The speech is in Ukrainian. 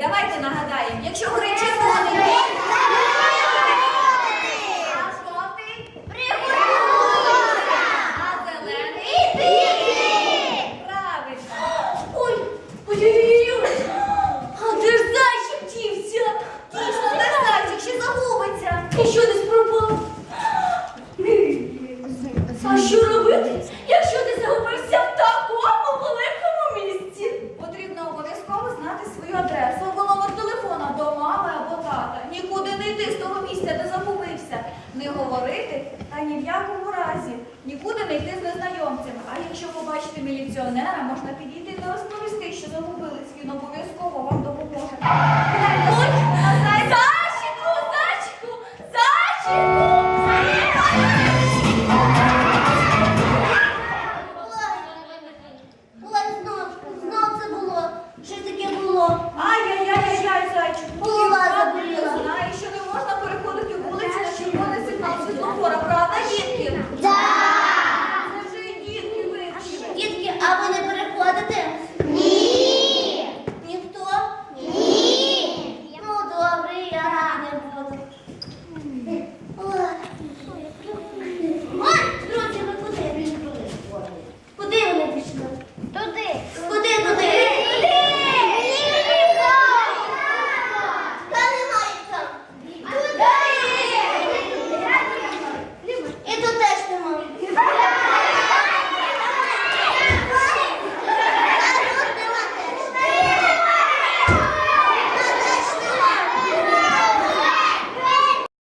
Давайте нагадаємо, якщо горить червоний, обов'язково знати свою адресу або номер телефона до мами або тата. Нікуди не йти з того місця, де загубився. Не говорити та ні в якому разі. Нікуди не йти з незнайомцями. А якщо побачите міліціонера, можна підійти та розповісти, що загубились. Він свій